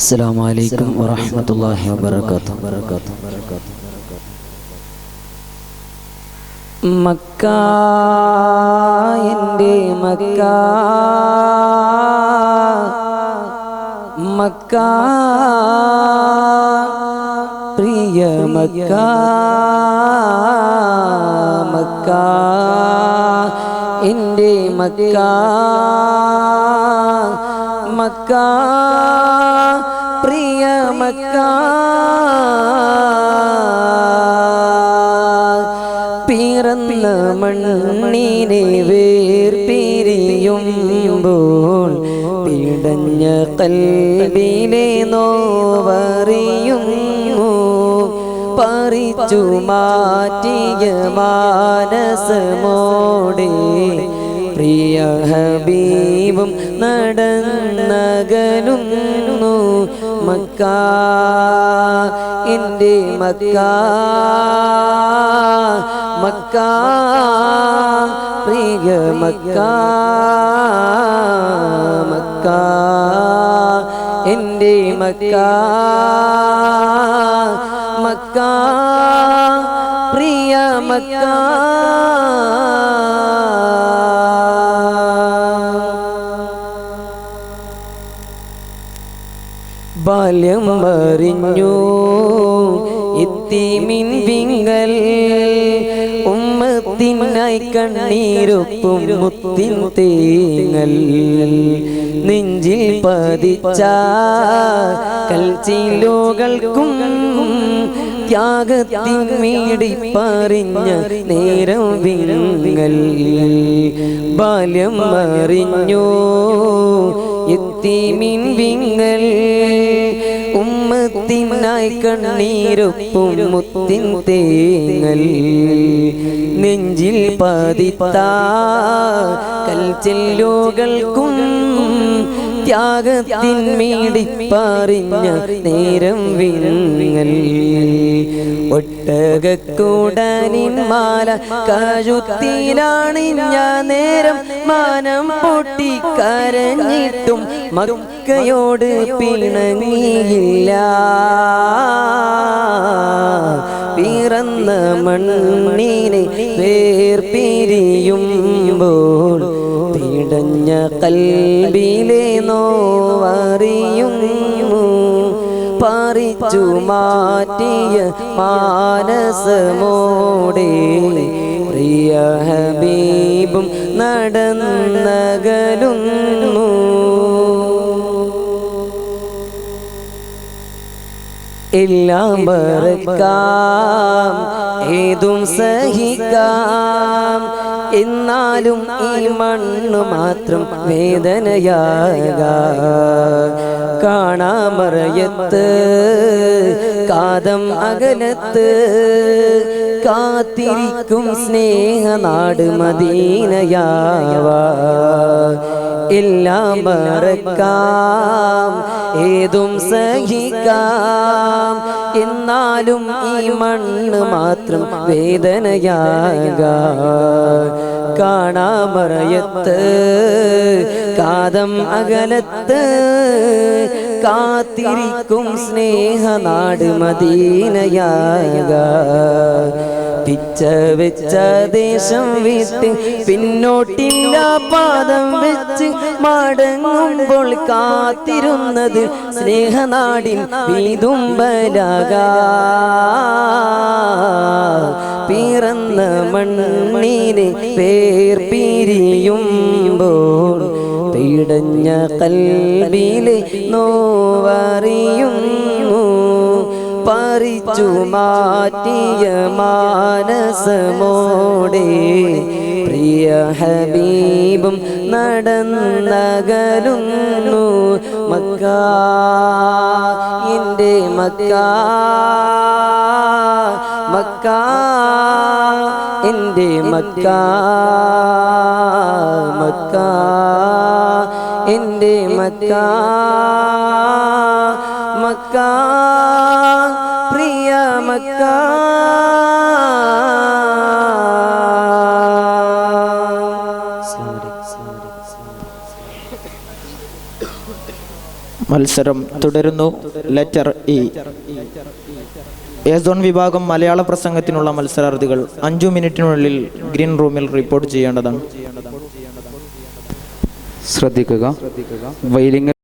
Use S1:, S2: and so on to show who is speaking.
S1: السلام عليكم ورحمة الله وبركاته മക്ക എൻ്റെ മക്ക മക്ക പ്രിയ മക്ക മക്ക എൻ്റെ മക്ക മക്ക പ്രിയ മക്ക പിറന്ന മണ്ണിനെ വേർപിരിയുമ്പോൾ പിടഞ്ഞ കൽവിലെ നോവറിയുന്നു. പറിച്ചു മാറ്റിയ മാനസമോടെ പ്രിയ ഹബീബും നടന്നകലുന്നു. മക്ക എന്റെ മക്ക മക്ക പ്രിയ മക്ക മക്ക എന്റെ മക്ക മക്ക പ്രിയ മക്ക ബാല്യം അറിഞ്ഞു. എത്തിമിൻ വിങ്ങൽ ഉമ്മത്തിനായി കണ്ണീരൊപ്പും മുത്തിൻ തേങ്ങൽ. നെഞ്ചിൽ പതിച്ച കൽച്ചിലോകൾക്കും ത്യാഗത്തിൻ മീടിപ്പറിഞ്ഞ നേരം വിങ്ങൽ. ബാല്യം അറിഞ്ഞു. എത്തിമിൻ വിങ്ങൽ ഉമ്മത്തിനായി കണ്ണീരൊപ്പും മുത്തിൻ തേങ്ങൽ നെഞ്ചിൽ പതിത്ത കൽച്ചെല്ലുകൾക്കും ത്യാഗത്തിൻ മീടിപ്പറിഞ്ഞ നേരം വിങ്ങൽ ഒട്ടകക്കൂടനിൻ മാല കഴുത്തിലാണിഞ്ഞ നേരം മാനം പൊട്ടിക്കരഞ്ഞിട്ടും മക്കയോട് പിണങ്ങിയില്ല. പിറന്ന മണ്ണിനെ വേർപിരിയുമ്പോൾ പിടഞ്ഞ കൽബിലെ നോവറിയുന്നു. പറിച്ചു മാറ്റിയ മാനസമോടെ പ്രിയ ഹബീബും നടന്നകലുന്നു. എല്ലാം മറക്കാം ഏതും സഹിക്കാം. എന്നാലും ഈ മണ്ണ് മാത്രം വേദനയാക. കാണാമറയത്ത് കാതം അകലത്ത് കാത്തിരിക്കും സ്നേഹനാട് മദീനയാവ. എല്ലാം മറക്കാം ഏതും സഹിക്കാം എന്നാലും ഈ മണ്ണ് മാത്രം വേദനയാക കാണാമറയത്ത് കാതം അകലത്ത് കാത്തിരിക്കും സ്നേഹനാട് മദീനയാക തിച്ച വെച്ച ദേശം വിട്ട് പിന്നോട്ടില്ല പാദം വെച്ച് മടങ്ങുമ്പോൾ കാത്തിരുന്നത് സ്നേഹനാടിൻ വീതുമ്പലാക പിറന്ന മണ്ണിനെ വേർപിരിയുമ്പോൾ പിടഞ്ഞ കൽവിലെ നോവറിയുന്നു. പറിച്ചു മാറ്റിയ മാനസമോടെ പ്രിയ ഹബീബും നടന്നകലുന്നു. മക്ക എന്റെ മക്ക മക്ക എന്റെ മക്ക മക്ക എന്റെ മക്ക മക്ക പ്രിയ മക്ക.
S2: മത്സരം തുടരുന്നു. ലെറ്റർ ഇ എസ് സോൺ വിഭാഗം മലയാള പ്രസംഗത്തിനുള്ള മത്സരാർത്ഥികൾ അഞ്ചു മിനിറ്റിനുള്ളിൽ ഗ്രീൻ റൂമിൽ റിപ്പോർട്ട് ചെയ്യേണ്ടതാണ്.
S3: ശ്രദ്ധിക്കുക. വൈലിങ്ങൽ